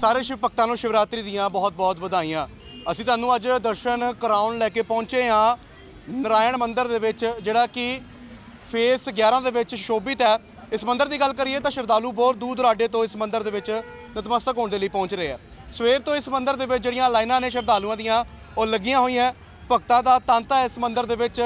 ਸਾਰੇ ਸ਼ਿਵ ਭਗਤਾਂ ਨੂੰ ਸ਼ਿਵਰਾਤਰੀ ਦੀਆਂ ਬਹੁਤ-ਬਹੁਤ ਵਧਾਈਆਂ। ਅਸੀਂ ਤੁਹਾਨੂੰ ਅੱਜ ਦਰਸ਼ਨ ਕਰਾਉਣ ਲੈ ਕੇ ਪਹੁੰਚੇ ਹਾਂ ਨਰਾਇਣ ਮੰਦਿਰ ਦੇ ਵਿੱਚ, ਜਿਹੜਾ ਕਿ ਫੇਸ 11 ਦੇ ਵਿੱਚ ਸ਼ੋਭਿਤ ਹੈ। ਇਸ ਮੰਦਿਰ ਦੀ ਗੱਲ ਕਰੀਏ ਤਾਂ ਸ਼ਰਧਾਲੂ ਬਹੁਤ ਦੂਰ ਦੁਰਾਡੇ ਤੋਂ ਇਸ ਮੰਦਿਰ ਦੇ ਵਿੱਚ ਨਤਮਸਤਕ ਹੋਣ ਦੇ ਲਈ ਪਹੁੰਚ ਰਹੇ ਆ। ਸਵੇਰ ਤੋਂ ਇਸ ਮੰਦਿਰ ਦੇ ਵਿੱਚ ਜਿਹੜੀਆਂ ਲਾਈਨਾਂ ਨੇ ਸ਼ਰਧਾਲੂਆਂ ਦੀਆਂ, ਉਹ ਲੱਗੀਆਂ ਹੋਈਆਂ ਭਗਤਾਂ ਦਾ ਤਾਂਤਾ ਇਸ ਮੰਦਿਰ ਦੇ ਵਿੱਚ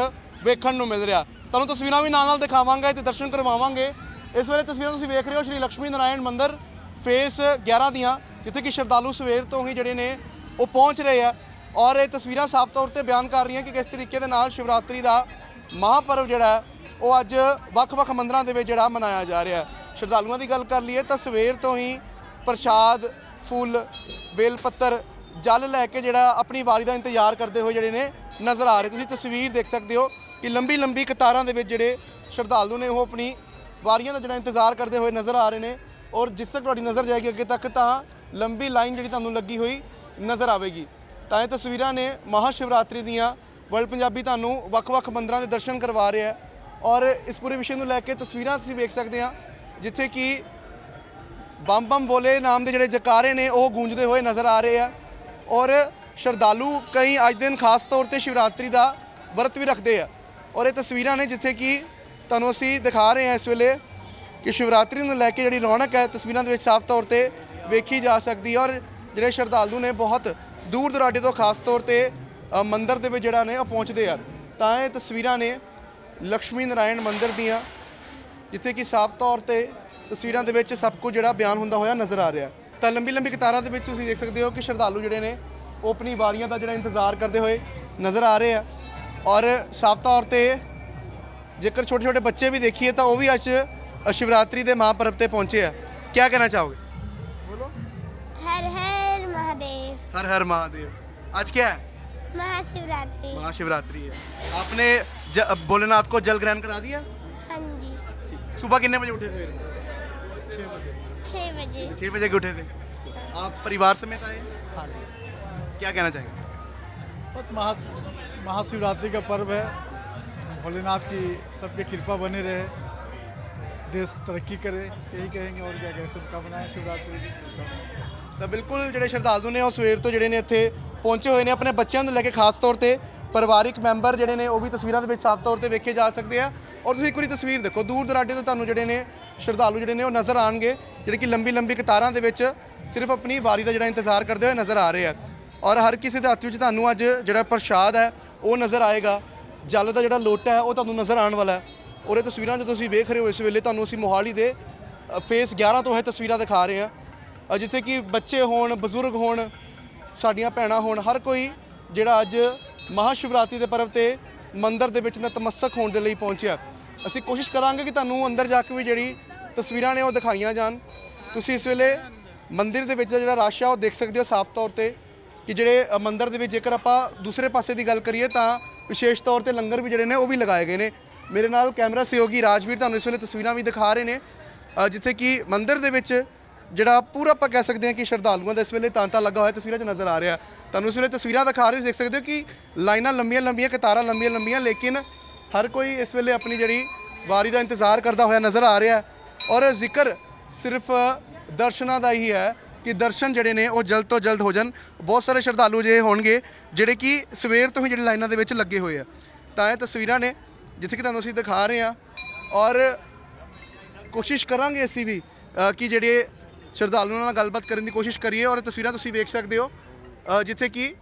ਵੇਖਣ ਨੂੰ ਮਿਲ ਰਿਹਾ। ਤੁਹਾਨੂੰ ਤਸਵੀਰਾਂ ਵੀ ਨਾਲ ਨਾਲ ਦਿਖਾਵਾਂਗੇ ਤੇ ਦਰਸ਼ਨ ਕਰਵਾਵਾਂਗੇ। ਇਸ ਵੇਲੇ ਤਸਵੀਰਾਂ ਤੁਸੀਂ ਵੇਖ ਰਹੇ ਹੋ, ਸ਼੍ਰੀ ਲక్ష్ਮੀ ਨਾਰਾਇਣ ਮੰਦਿਰ, ਫੇਸ 11 ਦੀਆਂ। ਜਿੱਥੇ ਕਿ ਸ਼ਰਧਾਲੂ ਸਵੇਰ ਤੋਂ ਹੀ ਜਿਹੜੇ ਨੇ ਉਹ ਪਹੁੰਚ ਰਹੇ ਆ ਔਰ ਇਹ ਤਸਵੀਰਾਂ ਸਾਫ਼ ਤੌਰ ਤੇ ਬਿਆਨ ਕਰ ਰਹੀਆਂ ਕਿ ਕਿਸ ਤਰੀਕੇ ਦੇ ਨਾਲ ਸ਼ਿਵਰਾਤਰੀ ਦਾ ਮਹਾਪਰਵ ਜਿਹੜਾ ਉਹ ਅੱਜ ਵੱਖ-ਵੱਖ ਮੰਦਰਾਂ ਦੇ ਵਿੱਚ ਜਿਹੜਾ ਮਨਾਇਆ ਜਾ ਰਿਹਾ ਸ਼ਰਧਾਲੂਆਂ ਦੀ ਗੱਲ ਕਰ ਲਈਏ ਤਾਂ ਸਵੇਰ ਤੋਂ ਹੀ ਪ੍ਰਸ਼ਾਦ, ਫੁੱਲ, ਬੇਲ ਪੱਤਰ, ਜਲ ਲੈ ਕੇ ਜਿਹੜਾ ਆਪਣੀ ਵਾਰੀ ਦਾ ਇੰਤਜ਼ਾਰ ਕਰਦੇ ਹੋਏ ਜਿਹੜੇ ਨੇ ਨਜ਼ਰ ਆ ਰਹੇ। ਤੁਸੀਂ ਤਸਵੀਰ ਦੇਖ ਸਕਦੇ ਹੋ ਕਿ ਲੰਬੀ ਲੰਬੀ ਕਤਾਰਾਂ ਦੇ ਵਿੱਚ ਜਿਹੜੇ ਸ਼ਰਧਾਲੂ ਨੇ ਉਹ ਆਪਣੀ ਵਾਰੀਆਂ ਦਾ ਜਿਹੜਾ ਇੰਤਜ਼ਾਰ ਕਰਦੇ ਹੋਏ ਨਜ਼ਰ ਆ ਰਹੇ ਨੇ ਔਰ ਜਿਸ ਤੱਕ ਤੁਹਾਡੀ ਨਜ਼ਰ ਜਾਏਗੀ ਅੱਗੇ ਤੱਕ ਤਾਂ ਲੰਬੀ ਲਾਈਨ ਜਿਹੜੀ ਤੁਹਾਨੂੰ ਲੱਗੀ ਹੋਈ ਨਜ਼ਰ ਆਵੇਗੀ। ਤਾਂ ਇਹ ਤਸਵੀਰਾਂ ਨੇ ਮਹਾ ਸ਼ਿਵਰਾਤਰੀ ਦੀਆਂ। ਵਰਲਡ ਪੰਜਾਬੀ ਤੁਹਾਨੂੰ ਵੱਖ-ਵੱਖ ਮੰਦਰਾਂ ਦੇ ਦਰਸ਼ਨ ਕਰਵਾ ਰਿਹਾ ਹੈ। ਔਰ ਇਸ ਪੂਰੇ ਵਿਸ਼ੇ ਨੂੰ ਲੈ ਕੇ ਤਸਵੀਰਾਂ ਤੁਸੀਂ ਵੇਖ ਸਕਦੇ ਆ ਜਿੱਥੇ ਕਿ ਬੰਮ ਬੰਮ ਬੋਲੇ ਨਾਮ ਦੇ ਜਿਹੜੇ ਜਕਾਰੇ ਨੇ, ਉਹ ਗੂੰਜਦੇ ਹੋਏ ਨਜ਼ਰ ਆ ਰਹੇ ਆ। ਔਰ ਸ਼ਰਧਾਲੂ ਕਈ ਅੱਜ ਦਿਨ ਖਾਸ ਤੌਰ ਤੇ ਸ਼ਿਵਰਾਤਰੀ ਦਾ ਵਰਤ ਵੀ ਰੱਖਦੇ ਆ। ਔਰ ਇਹ ਤਸਵੀਰਾਂ ਨੇ ਜਿੱਥੇ ਕਿ ਤੁਹਾਨੂੰ ਅਸੀਂ ਦਿਖਾ ਰਹੇ ਹਾਂ ਇਸ ਵੇਲੇ ਕਿ ਸ਼ਿਵਰਾਤਰੀ ਨੂੰ ਲੈ ਕੇ ਜਿਹੜੀ ਰੌਣਕ ਹੈ, ਤਸਵੀਰਾਂ ਦੇ ਵਿੱਚ ਸਾਫ਼ ਤੌਰ ਤੇ ਵੇਖੀ ਜਾ ਸਕਦੀ ਹੈ ਔਰ ਜਿਹੜੇ ਸ਼ਰਧਾਲੂ ਨੇ ਬਹੁਤ ਦੂਰ ਦੁਰਾਡੇ ਤੋਂ ਖਾਸ ਤੌਰ ਤੇ ਅ, ਮੰਦਿਰ ਦੇ ਵਿੱਚ ਜਿਹੜਾ ਨੇ ਉਹ ਪਹੁੰਚਦੇ ਆ। ਤਾਂ ਇਹ ਤਸਵੀਰਾਂ ਨੇ ਲక్ష్ਮੀ ਨਾਰਾਇਣ ਮੰਦਿਰ ਦੀਆਂ ਜਿੱਥੇ ਕਿ ਸਾਫ਼ ਤੌਰ ਤੇ ਤਸਵੀਰਾਂ ਦੇ ਵਿੱਚ ਸਭ ਕੁਝ ਜਿਹੜਾ ਬਿਆਨ ਹੁੰਦਾ ਹੋਇਆ ਨਜ਼ਰ ਆ ਰਿਹਾ। ਤਾਂ ਲੰਬੀ ਲੰਬੀ ਕਤਾਰਾਂ ਦੇ ਵਿੱਚ ਤੁਸੀਂ ਦੇਖ ਸਕਦੇ ਹੋ ਕਿ ਸ਼ਰਧਾਲੂ ਜਿਹੜੇ ਨੇ ਉਹ ਆਪਣੀ ਵਾਰੀਆਂ ਦਾ ਜਿਹੜਾ ਇੰਤਜ਼ਾਰ ਕਰਦੇ ਹੋਏ ਨਜ਼ਰ ਆ ਰਹੇ ਆ। ਔਰ ਸਾਫ਼ ਤੌਰ ਤੇ ਜੇਕਰ ਛੋਟੇ ਛੋਟੇ ਬੱਚੇ ਵੀ ਦੇਖੀਏ ਤਾਂ ਉਹ ਵੀ ਅੱਜ ਸ਼ਿਵਰਾਤਰੀ ਦੇ ਮਹਾਪਰਵ ਤੇ ਪਹੁੰਚੇ ਆ। ਕੀ ਕਹਿਣਾ ਚਾਹੋਗੇ? हर हर महादेव। आज क्या है? महाशिवरात्रि। महाशिवरात्रि है। आपने ज, भोलेनाथ को जल ग्रहण करा दिया? हाँ जी। सुबह कितने बजे उठे थे? छः बजे। छः बजे। छः बजे के उठे थे। आप परिवार समेत आए? हाँ जी। क्या कहना चाहेंगे? बस महा महाशिवरात्रि का पर्व है। भोलेनाथ की सबके कृपा बनी रहे। देश तरक्की करे। यही कहेंगे और क्या कहें। शुभकामनाएँ शिवरात्रि की। शुभकामनाएँ ਤਾਂ ਬਿਲਕੁਲ ਜਿਹੜੇ ਸ਼ਰਧਾਲੂ ਨੇ ਉਹ ਸਵੇਰ ਤੋਂ ਜਿਹੜੇ ਨੇ ਇੱਥੇ ਪਹੁੰਚੇ ਹੋਏ ਨੇ ਆਪਣੇ ਬੱਚਿਆਂ ਨੂੰ ਲੈ ਕੇ ਖਾਸ ਤੌਰ ਤੇ ਪਰਿਵਾਰਿਕ ਮੈਂਬਰ ਜਿਹੜੇ ਨੇ ਉਹ ਵੀ ਤਸਵੀਰਾਂ ਦੇ ਵਿੱਚ ਸਾਫ਼ ਤੌਰ ਤੇ ਵੇਖੇ ਜਾ ਸਕਦੇ ਆ। ਔਰ ਤੁਸੀਂ ਇੱਕ ਵਾਰੀ ਤਸਵੀਰ ਦੇਖੋ, ਦੂਰ ਦਰਾਡੇ ਤੋਂ ਤੁਹਾਨੂੰ ਜਿਹੜੇ ਨੇ ਸ਼ਰਧਾਲੂ ਜਿਹੜੇ ਨੇ ਉਹ ਨਜ਼ਰ ਆਣਗੇ ਜਿਹੜੇ ਕਿ ਲੰਬੀ ਲੰਬੀ ਕਤਾਰਾਂ ਦੇ ਵਿੱਚ ਸਿਰਫ ਆਪਣੀ ਵਾਰੀ ਦਾ ਜਿਹੜਾ ਇੰਤਜ਼ਾਰ ਕਰਦੇ ਹੋਏ ਨਜ਼ਰ ਆ ਰਹੇ ਆ। ਔਰ ਹਰ ਕਿਸੇ ਦੇ ਹੱਥ ਵਿੱਚ ਤੁਹਾਨੂੰ ਅੱਜ ਜਿਹੜਾ ਪ੍ਰਸ਼ਾਦ ਹੈ, ਉਹ ਨਜ਼ਰ ਆਏਗਾ। ਜਲ ਦਾ ਜਿਹੜਾ ਲੋਟਾ ਹੈ, ਉਹ ਤੁਹਾਨੂੰ ਨਜ਼ਰ ਆਉਣ ਵਾਲਾ ਹੈ। ਔਰ ਇਹ ਤਸਵੀਰਾਂ ਜਦੋਂ ਤੁਸੀਂ ਵੇਖ ਰਹੇ ਹੋ, ਇਸ ਵੇਲੇ ਤੁਹਾਨੂੰ ਅਸੀਂ ਮੋਹਾਲੀ ਦੇ ਫੇਸ 11 ਤੋਂ ਇਹ ਤਸਵੀਰਾਂ ਦਿਖਾ ਰਹੇ ਹਾਂ। ਅ, ਜਿੱਥੇ ਕਿ ਬੱਚੇ ਹੋਣ ਬਜ਼ੁਰਗ ਹੋਣ ਸਾਡੀਆਂ ਭੈਣਾਂ ਹੋਣ ਹਰ ਕੋਈ ਜਿਹੜਾ ਅੱਜ ਮਹਾਸ਼ਿਵਰਾਤਰੀ ਦੇ ਪਰਵ ਤੇ ਮੰਦਿਰ ਦੇ ਵਿੱਚ ਨਤਮਸਤਕ ਹੋਣ ਦੇ ਲਈ ਪਹੁੰਚਿਆ। ਅਸੀਂ ਕੋਸ਼ਿਸ਼ ਕਰਾਂਗੇ ਕਿ ਤੁਹਾਨੂੰ ਅੰਦਰ ਜਾ ਕੇ ਵੀ ਜਿਹੜੀ ਤਸਵੀਰਾਂ ਨੇ ਉਹ ਦਿਖਾਈਆਂ ਜਾਣ। ਤੁਸੀਂ ਇਸ ਵੇਲੇ ਮੰਦਿਰ ਦੇ ਵਿੱਚ ਦਾ ਜਿਹੜਾ ਰਸ਼ ਆ ਉਹ ਦੇਖ ਸਕਦੇ ਹੋ ਸਾਫ਼ ਤੌਰ ਤੇ ਕਿ ਜਿਹੜੇ ਅ, ਮੰਦਿਰ ਦੇ ਵਿੱਚ ਜੇਕਰ ਆਪਾਂ ਦੂਸਰੇ ਪਾਸੇ ਦੀ ਗੱਲ ਕਰੀਏ ਤਾਂ ਵਿਸ਼ੇਸ਼ ਤੌਰ ਤੇ ਲੰਗਰ ਵੀ ਜਿਹੜੇ ਨੇ ਉਹ ਵੀ ਲਗਾਏ ਗਏ ਨੇ। ਮੇਰੇ ਨਾਲ ਕੈਮਰਾ ਸਹਿਯੋਗੀ ਰਾਜਵੀਰ ਤੁਹਾਨੂੰ ਇਸ ਵੇਲੇ ਤਸਵੀਰਾਂ ਵੀ ਦਿਖਾ ਰਹੇ ਨੇ। ਅ, ਜਿੱਥੇ ਕਿ ਮੰਦਿਰ ਦੇ ਵਿੱਚ ਜਿਹੜਾ ਪੂਰਾ ਆਪਾਂ ਕਹਿ ਸਕਦੇ ਹਾਂ ਕਿ ਸ਼ਰਧਾਲੂਆਂ ਦਾ ਇਸ ਵੇਲੇ ਤਾਂਤਾ ਲੱਗਾ ਹੋਇਆ ਤਸਵੀਰਾਂ 'ਚ ਨਜ਼ਰ ਆ ਰਿਹਾ। ਤੁਹਾਨੂੰ ਇਸ ਵੇਲੇ ਤਸਵੀਰਾਂ ਦਿਖਾ ਰਹੇ ਦੇਖ ਸਕਦੇ ਹੋ ਕਿ ਲਾਈਨਾਂ ਲੰਬੀਆਂ ਲੰਬੀਆਂ ਕਤਾਰਾਂ ਲੰਬੀਆਂ ਲੰਬੀਆਂ ਲੇਕਿਨ ਹਰ ਕੋਈ ਇਸ ਵੇਲੇ ਆਪਣੀ ਜਿਹੜੀ ਵਾਰੀ ਦਾ ਇੰਤਜ਼ਾਰ ਕਰਦਾ ਹੋਇਆ ਨਜ਼ਰ ਆ ਰਿਹਾ। ਔਰ ਜ਼ਿਕਰ ਸਿਰਫ ਦਰਸ਼ਨਾਂ ਦਾ ਹੀ ਹੈ ਕਿ ਦਰਸ਼ਨ ਜਿਹੜੇ ਨੇ ਉਹ ਜਲਦ ਤੋਂ ਜਲਦ ਹੋ ਜਾਣ। ਬਹੁਤ ਸਾਰੇ ਸ਼ਰਧਾਲੂ ਜੇ ਹੋਣਗੇ ਜਿਹੜੇ ਕਿ ਸਵੇਰ ਤੋਂ ਹੀ ਜਿਹੜੀ ਲਾਈਨਾਂ ਦੇ ਵਿੱਚ ਲੱਗੇ ਹੋਏ ਆ। ਤਾਂ ਇਹ ਤਸਵੀਰਾਂ ਨੇ ਜਿੱਥੇ ਕਿ ਤੁਹਾਨੂੰ ਅਸੀਂ ਦਿਖਾ ਰਹੇ ਹਾਂ। ਔਰ ਕੋਸ਼ਿਸ਼ ਕਰਾਂਗੇ ਅਸੀਂ ਵੀ ਕਿ ਜਿਹੜੇ ਸ਼ਰਧਾਲੂਆਂ ਨਾਲ ਗੱਲਬਾਤ ਕਰਨ ਦੀ ਕੋਸ਼ਿਸ਼ ਕਰੀਏ ਔਰ ਤਸਵੀਰਾਂ ਤੁਸੀਂ ਵੇਖ ਸਕਦੇ ਹੋ ਅ, ਜਿੱਥੇ ਕਿ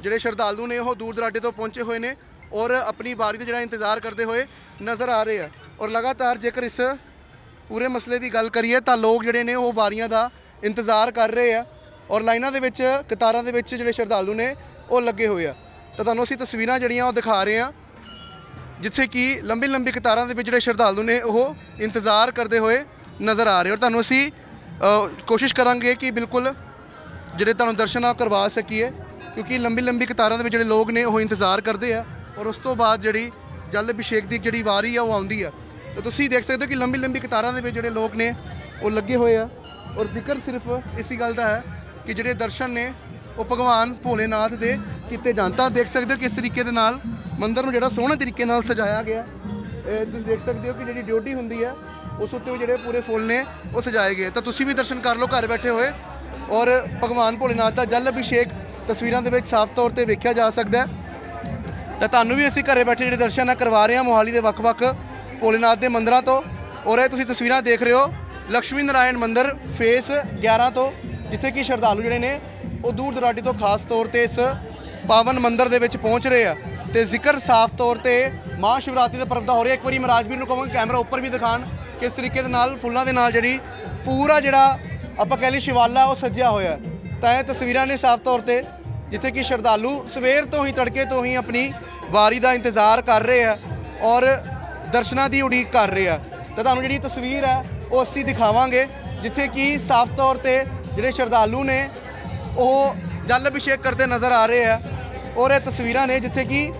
ਜਿਹੜੇ ਸ਼ਰਧਾਲੂ ਨੇ ਉਹ ਦੂਰ ਦਰਾਡੇ ਤੋਂ ਪਹੁੰਚੇ ਹੋਏ ਨੇ ਔਰ ਆਪਣੀ ਵਾਰੀ ਦਾ ਜਿਹੜਾ ਇੰਤਜ਼ਾਰ ਕਰਦੇ ਹੋਏ ਨਜ਼ਰ ਆ ਰਹੇ ਆ ਔਰ ਲਗਾਤਾਰ ਜੇਕਰ ਇਸ ਪੂਰੇ ਮਸਲੇ ਦੀ ਗੱਲ ਕਰੀਏ ਤਾਂ ਲੋਕ ਜਿਹੜੇ ਨੇ ਉਹ ਵਾਰੀਆਂ ਦਾ ਇੰਤਜ਼ਾਰ ਕਰ ਰਹੇ ਆ ਔਰ ਲਾਈਨਾਂ ਦੇ ਵਿੱਚ ਕਤਾਰਾਂ ਦੇ ਵਿੱਚ ਜਿਹੜੇ ਸ਼ਰਧਾਲੂ ਨੇ ਉਹ ਲੱਗੇ ਹੋਏ ਆ। ਤਾਂ ਤੁਹਾਨੂੰ ਅਸੀਂ ਤਸਵੀਰਾਂ ਜਿਹੜੀਆਂ ਉਹ ਦਿਖਾ ਰਹੇ ਆ ਜਿੱਥੇ ਕਿ ਲੰਬੀ ਲੰਬੀ ਕਤਾਰਾਂ ਦੇ ਵਿੱਚ ਜਿਹੜੇ ਸ਼ਰਧਾਲੂ ਨੇ ਉਹ ਇੰਤਜ਼ਾਰ ਕਰਦੇ ਹੋਏ ਨਜ਼ਰ ਆ ਰਹੇ ਔਰ ਤੁਹਾਨੂੰ ਅਸੀਂ ਕੋਸ਼ਿਸ਼ ਕਰਾਂਗੇ ਕਿ ਬਿਲਕੁਲ ਜਿਹੜੇ ਤੁਹਾਨੂੰ ਦਰਸ਼ਨ ਆ ਕਰਵਾ ਸਕੀਏ, ਕਿਉਂਕਿ ਲੰਬੀ ਲੰਬੀ ਕਤਾਰਾਂ ਦੇ ਵਿੱਚ ਜਿਹੜੇ ਲੋਕ ਨੇ ਉਹ ਇੰਤਜ਼ਾਰ ਕਰਦੇ ਆ ਔਰ ਉਸ ਤੋਂ ਬਾਅਦ ਜਿਹੜੀ ਜਲ ਅਭਿਸ਼ੇਕ ਦੀ ਜਿਹੜੀ ਵਾਰੀ ਆ ਉਹ ਆਉਂਦੀ ਆ। ਤਾਂ ਤੁਸੀਂ ਦੇਖ ਸਕਦੇ ਹੋ ਕਿ ਲੰਬੀ ਲੰਬੀ ਕਤਾਰਾਂ ਦੇ ਵਿੱਚ ਜਿਹੜੇ ਲੋਕ ਨੇ ਉਹ ਲੱਗੇ ਹੋਏ ਆ ਔਰ ਜ਼ਿਕਰ ਸਿਰਫ ਇਸੀ ਗੱਲ ਦਾ ਹੈ ਕਿ ਜਿਹੜੇ ਦਰਸ਼ਨ ਨੇ ਉਹ ਭਗਵਾਨ ਭੋਲੇਨਾਥ ਦੇ ਕੀਤੇ ਜਾਣ। ਤਾਂ ਦੇਖ ਸਕਦੇ ਹੋ ਕਿਸ ਤਰੀਕੇ ਦੇ ਨਾਲ ਮੰਦਰ ਨੂੰ ਜਿਹੜਾ ਸੋਹਣੇ ਤਰੀਕੇ ਨਾਲ ਸਜਾਇਆ ਗਿਆ। ਤੁਸੀਂ ਦੇਖ ਸਕਦੇ ਹੋ ਕਿ ਜਿਹੜੀ ਡਿਊਟੀ ਹੁੰਦੀ ਹੈ ਉਸ ਉੱਤੇ ਵੀ ਜਿਹੜੇ ਪੂਰੇ ਫੁੱਲ ਨੇ, ਉਹ ਸਜਾਏ ਗਏ। ਤਾਂ ਤੁਸੀਂ ਵੀ ਦਰਸ਼ਨ ਕਰ ਲਓ, ਘਰ ਬੈਠੇ ਹੋਏ। ਔਰ ਭਗਵਾਨ ਭੋਲੇਨਾਥ ਦਾ ਜਲ ਅਭਿਸ਼ੇਕ ਤਸਵੀਰਾਂ ਦੇ ਵਿੱਚ ਸਾਫ਼ ਤੌਰ ਤੇ ਵੇਖਿਆ ਜਾ ਸਕਦਾ ਹੈ। ਤਾਂ ਤੁਹਾਨੂੰ ਵੀ ਅਸੀਂ ਘਰੇ ਬੈਠੇ ਜਿਹੜੇ ਦਰਸ਼ਨ ਆ ਕਰਵਾ ਰਹੇ ਹਾਂ, ਮੋਹਾਲੀ ਦੇ ਵੱਖ-ਵੱਖ ਭੋਲੇਨਾਥ ਦੇ ਮੰਦਰਾਂ ਤੋਂ। ਔਰ ਇਹ ਤੁਸੀਂ ਤਸਵੀਰਾਂ ਦੇਖ ਰਹੇ ਹੋ ਲక్ష్ਮੀ ਨਾਰਾਇਣ ਮੰਦਿਰ, ਫੇਸ 11 ਤੋਂ, ਜਿੱਥੇ ਕਿ ਸ਼ਰਧਾਲੂ ਜਿਹੜੇ ਨੇ, ਉਹ ਦੂਰ ਦੁਰਾਡੇ ਤੋਂ ਖਾਸ ਤੌਰ ਤੇ ਇਸ ਪਾਵਨ ਮੰਦਿਰ ਦੇ ਵਿੱਚ ਪਹੁੰਚ ਰਹੇ ਆ। ਤੇ ਜ਼ਿਕਰ ਸਾਫ਼ ਤੌਰ ਤੇ ਮਹਾ ਸ਼ਿਵਰਾਤਰੀ ਦਾ ਪਰਵ ਦਾ ਹੋ ਰਿਹਾ। ਇੱਕ ਵਾਰੀ ਮਹਾਰਾਜਵੀਰ ਨੂੰ ਕਹਾਂਗਾ, ਕੈਮਰਾ ਉੱਪਰ ਵੀ ਦਿਖਾਣ ਕਿਸ ਤਰੀਕੇ ਦੇ ਨਾਲ ਫੁੱਲਾਂ ਦੇ ਨਾਲ ਜਿਹੜੀ ਪੂਰਾ ਜਿਹੜਾ ਆਪਾਂ ਕਹਿ ਲਈ ਸ਼ਿਵਾਲਾ ਉਹ ਸਜਿਆ ਹੋਇਆ ਤਾਂ ਇਹ ਤਸਵੀਰਾਂ ਨੇ ਸਾਫ਼ ਤੌਰ ਤੇ ਜਿੱਥੇ ਕਿ ਸ਼ਰਧਾਲੂ ਸਵੇਰ ਤੋਂ ਹੀ ਤੜਕੇ ਤੋਂ ਹੀ ਆਪਣੀ ਵਾਰੀ ਦਾ ਇੰਤਜ਼ਾਰ ਕਰ ਰਹੇ ਆ ਔਰ ਦਰਸ਼ਨਾਂ ਦੀ ਉਡੀਕ ਕਰ ਰਹੇ ਆ। ਤਾਂ ਤੁਹਾਨੂੰ ਜਿਹੜੀ ਤਸਵੀਰ ਹੈ ਉਹ ਅਸੀਂ ਦਿਖਾਵਾਂਗੇ, ਜਿੱਥੇ ਕਿ ਸਾਫ਼ ਤੌਰ ਤੇ ਜਿਹੜੇ ਸ਼ਰਧਾਲੂ ਨੇ ਉਹ ਜਲ ਅਭਿਸ਼ੇਕ ਕਰਦੇ ਨਜ਼ਰ ਆ ਰਹੇ ਆ ਔਰ ਇਹ ਤਸਵੀਰਾਂ ਨੇ ਜਿੱਥੇ ਕਿ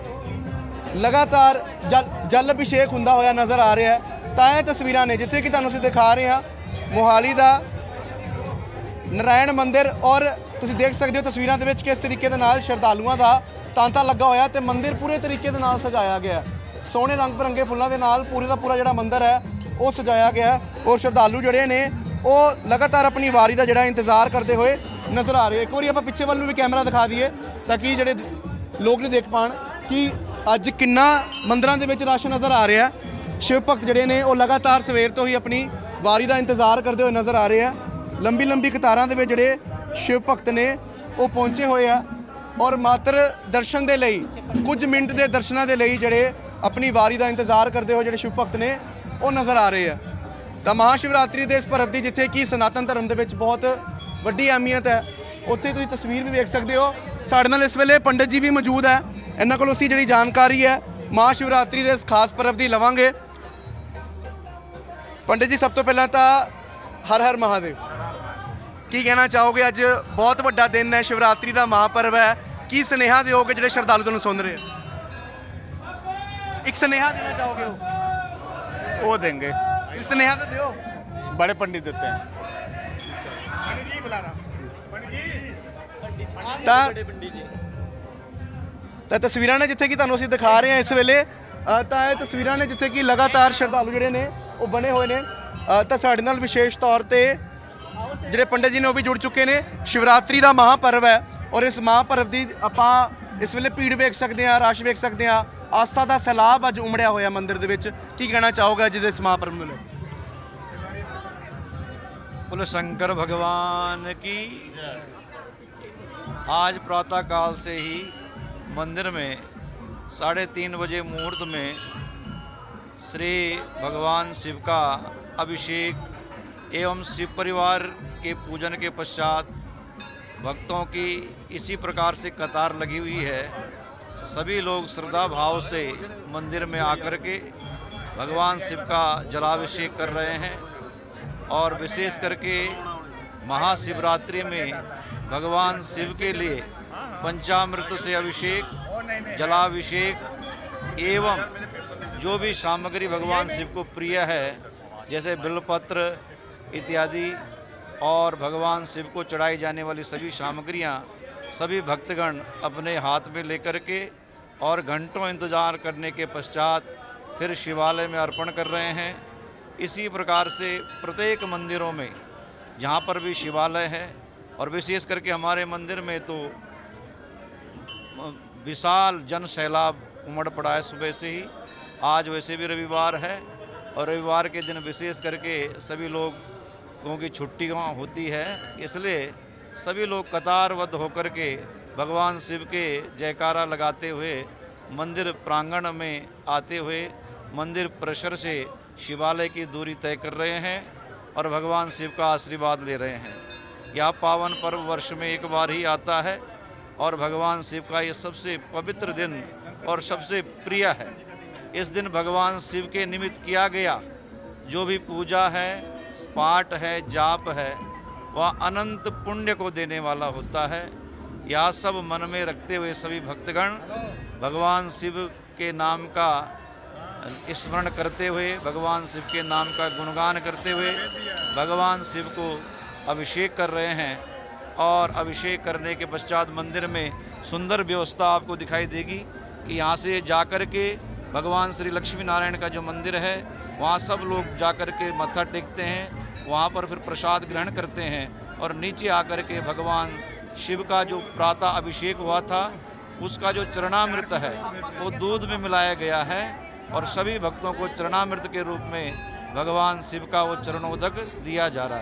ਲਗਾਤਾਰ ਜਲ ਜਲ ਅਭਿਸ਼ੇਕ ਹੁੰਦਾ ਹੋਇਆ ਨਜ਼ਰ ਆ ਰਿਹਾ ਹੈ। ਤਾਂ ਇਹ ਤਸਵੀਰਾਂ ਨੇ ਜਿੱਥੇ ਕਿ ਤੁਹਾਨੂੰ ਅਸੀਂ ਦਿਖਾ ਰਹੇ ਹਾਂ ਮੋਹਾਲੀ ਦਾ ਨਰਾਇਣ ਮੰਦਿਰ ਔਰ ਤੁਸੀਂ ਦੇਖ ਸਕਦੇ ਹੋ ਤਸਵੀਰਾਂ ਦੇ ਵਿੱਚ ਕਿਸ ਤਰੀਕੇ ਦੇ ਨਾਲ ਸ਼ਰਧਾਲੂਆਂ ਦਾ ਤਾਂਤਾ ਲੱਗਾ ਹੋਇਆ ਤੇ ਮੰਦਿਰ ਪੂਰੇ ਤਰੀਕੇ ਦੇ ਨਾਲ ਸਜਾਇਆ ਗਿਆ ਸੋਹਣੇ ਰੰਗ ਬਰੰਗੇ ਫੁੱਲਾਂ ਦੇ ਨਾਲ ਪੂਰੇ ਦਾ ਪੂਰਾ ਜਿਹੜਾ ਮੰਦਿਰ ਹੈ, ਉਹ ਸਜਾਇਆ ਗਿਆ ਔਰ ਸ਼ਰਧਾਲੂ ਜਿਹੜੇ ਨੇ, ਉਹ ਲਗਾਤਾਰ ਆਪਣੀ ਵਾਰੀ ਦਾ ਜਿਹੜਾ ਇੰਤਜ਼ਾਰ ਕਰਦੇ ਹੋਏ ਨਜ਼ਰ ਆ ਰਹੇ ਇੱਕ ਵਾਰੀ ਆਪਾਂ ਪਿੱਛੇ ਵੱਲ ਨੂੰ ਵੀ ਕੈਮਰਾ ਦਿਖਾ ਦਈਏ ਤਾਂ ਕਿ ਜਿਹੜੇ ਲੋਕ ਨੇ ਦੇਖ ਪਾਣ ਕਿ ਅੱਜ ਕਿੰਨਾ ਮੰਦਰਾਂ ਦੇ ਵਿੱਚ ਰਸ਼ ਨਜ਼ਰ ਆ ਰਿਹਾ ਸ਼ਿਵ ਭਗਤ ਜਿਹੜੇ ਨੇ, ਉਹ ਲਗਾਤਾਰ ਸਵੇਰ ਤੋਂ ਹੀ ਆਪਣੀ ਵਾਰੀ ਦਾ ਇੰਤਜ਼ਾਰ ਕਰਦੇ ਹੋਏ ਨਜ਼ਰ ਆ ਰਹੇ ਆ। ਲੰਬੀ ਲੰਬੀ ਕਤਾਰਾਂ ਦੇ ਵਿੱਚ ਜਿਹੜੇ ਸ਼ਿਵ ਭਗਤ ਨੇ, ਉਹ ਪਹੁੰਚੇ ਹੋਏ ਆ ਔਰ ਮਾਤਰ ਦਰਸ਼ਨ ਦੇ ਲਈ, ਕੁਝ ਮਿੰਟ ਦੇ ਦਰਸ਼ਨਾਂ ਦੇ ਲਈ ਜਿਹੜੇ ਆਪਣੀ ਵਾਰੀ ਦਾ ਇੰਤਜ਼ਾਰ ਕਰਦੇ ਹੋਏ ਜਿਹੜੇ ਸ਼ਿਵ ਭਗਤ ਨੇ, ਉਹ ਨਜ਼ਰ ਆ ਰਹੇ ਆ। ਤਾਂ ਮਹਾਸ਼ਿਵਰਾਤਰੀ ਦੇ ਇਸ ਪਰਵ ਦੀ, ਜਿੱਥੇ ਕਿ ਸਨਾਤਨ ਧਰਮ ਦੇ ਵਿੱਚ ਬਹੁਤ ਵੱਡੀ ਅਹਿਮੀਅਤ ਹੈ, ਉੱਥੇ ਤੁਸੀਂ ਤਸਵੀਰ ਵੀ ਵੇਖ ਸਕਦੇ ਹੋ। ਸਾਡੇ ਨਾਲ ਇਸ ਵੇਲੇ ਪੰਡਿਤ ਜੀ ਵੀ ਮੌਜੂਦ ਹੈ। ਇਹਨਾਂ ਕੋਲ ਅਸੀਂ ਜਿਹੜੀ ਜਾਣਕਾਰੀ ਹੈ, ਮਹਾਸ਼ਿਵਰਾਤਰੀ ਦੇ ਇਸ ਖਾਸ ਪਰਵ ਦੀ ਲਵਾਂਗੇ। ਪੰਡਿਤ ਜੀ ਸਭ ਤੋਂ ਪਹਿਲਾਂ ਤਾਂ ਹਰ ਹਰ ਮਹਾਦੇਵ। ਕੀ ਕਹਿਣਾ ਚਾਹੋਗੇ? ਅੱਜ ਬਹੁਤ ਵੱਡਾ ਦਿਨ ਹੈ ਸ਼ਿਵਰਾਤਰੀ ਦਾ ਮਹਾਪਰਵ ਹੈ। ਕੀ ਸੁਨੇਹਾ ਦਿਓਗੇ ਜਿਹੜੇ ਸ਼ਰਧਾਲੂ ਤੁਹਾਨੂੰ ਸੁਣ ਰਹੇ ਆ? ਇੱਕ ਸੁਨੇਹਾ ਦੇਣਾ ਚਾਹੋਗੇ ਉਹ? ਉਹ ਦੇਣਗੇ। ਸੁਨੇਹਾ ਤਾਂ ਦਿਓ। ਬੜੇ ਪੰਡਿਤ ਦਿੱਤੇ ਹੈ ਪੰਡਿਤ ਜੀ ਬੁਲਾਣਾ ਪੰਡਿਤ ਜੀ। ਤਾਂ ਤਾਂ ਤਸਵੀਰਾਂ ਨੇ ਜਿੱਥੇ ਕਿ ਤੁਹਾਨੂੰ ਅਸੀਂ ਦਿਖਾ ਰਹੇ ਹਾਂ ਇਸ ਵੇਲੇ ਤਾਂ ਇਹ ਤਸਵੀਰਾਂ ਨੇ ਜਿੱਥੇ ਕਿ ਲਗਾਤਾਰ ਸ਼ਰਧਾਲੂ ਜਿਹੜੇ ਨੇ ਉਹ ਬਣੇ ਹੋਏ ਨੇ ਅ, ਤਾਂ ਸਾਡੇ ਨਾਲ ਵਿਸ਼ੇਸ਼ ਤੌਰ ਤੇ ਜਿਹੜੇ ਪੰਡਿਤ ਜੀ ਨੇ ਉਹ ਵੀ ਜੁੜ ਚੁੱਕੇ ਨੇ ਸ਼ਿਵਰਾਤਰੀ ਦਾ ਮਹਾਪਰਵ ਹੈ ਔਰ ਇਸ ਮਹਾਪਰਵ ਦੀ ਆਪਾਂ ਇਸ ਵੇਲੇ ਭੀੜ ਵੇਖ ਸਕਦੇ ਹਾਂ ਰਸ਼ ਵੇਖ ਸਕਦੇ ਹਾਂ ਆਸਥਾ ਦਾ ਸੈਲਾਬ ਅੱਜ ਉਮੜਿਆ ਹੋਇਆ ਮੰਦਿਰ ਦੇ ਵਿੱਚ ਕੀ ਕਹਿਣਾ ਚਾਹੋਗੇ ਅੱਜ ਦੇ ਇਸ ਮਹਾਪਰਵ ਨੂੰ ਲੈ ਕੇ? बोलो शंकर भगवान की आज प्रातः काल से ही मंदिर में साढ़े तीन बजे मुहूर्त में श्री भगवान शिव का अभिषेक एवं शिव परिवार के पूजन के पश्चात भक्तों की इसी प्रकार से कतार लगी हुई है। सभी लोग श्रद्धा भाव से मंदिर में आकर के भगवान शिव का जलाभिषेक कर रहे हैं और विशेष करके महाशिवरात्रि में भगवान शिव के लिए पंचामृत से अभिषेक, जलाभिषेक एवं जो भी सामग्री भगवान शिव को प्रिय है, जैसे बिलपत्र इत्यादि, और भगवान शिव को चढ़ाई जाने वाली सभी सामग्रियाँ, सभी भक्तगण अपने हाथ में लेकर के और घंटों इंतज़ार करने के पश्चात फिर शिवालय में अर्पण कर रहे हैं। इसी प्रकार से प्रत्येक मंदिरों में, जहाँ पर भी शिवालय है, और विशेष करके हमारे मंदिर में तो विशाल जन सैलाब उमड़ पड़ा है सुबह से ही। आज वैसे भी रविवार है और रविवार के दिन विशेष करके सभी लोगों की छुट्टी होती है। इसलिए सभी लोग कतारबद्ध होकर के भगवान शिव के जयकारा लगाते हुए मंदिर प्रांगण में आते हुए मंदिर परिसर से शिवालय की दूरी तय कर रहे हैं और भगवान शिव का आशीर्वाद ले रहे हैं। यह पावन पर्व वर्ष में एक बार ही आता है और भगवान शिव का ये सबसे पवित्र दिन और सबसे प्रिय है। इस दिन भगवान शिव के निमित्त किया गया। जो भी पूजा है, पाठ है, जाप है, वह अनंत पुण्य को देने वाला होता है। यह सब मन में रखते हुए सभी भक्तगण, भगवान शिव के नाम का स्मरण करते हुए, भगवान शिव के नाम का गुणगान करते हुए, भगवान शिव को अभिषेक कर रहे हैं। और अभिषेक करने के पश्चात मंदिर में सुंदर व्यवस्था आपको दिखाई देगी कि यहाँ से जाकर के भगवान श्री लक्ष्मी नारायण का जो मंदिर है, वहाँ सब लोग जाकर के मत्था टेकते हैं, वहाँ पर फिर प्रसाद ग्रहण करते हैं और नीचे आकर के भगवान शिव का जो प्रातः अभिषेक हुआ था, उसका जो चरणामृत है, वो दूध में मिलाया गया है और सभी भक्तों को चरणामृत के रूप में भगवान शिव का वो चरणोदक दिया जा रहा है।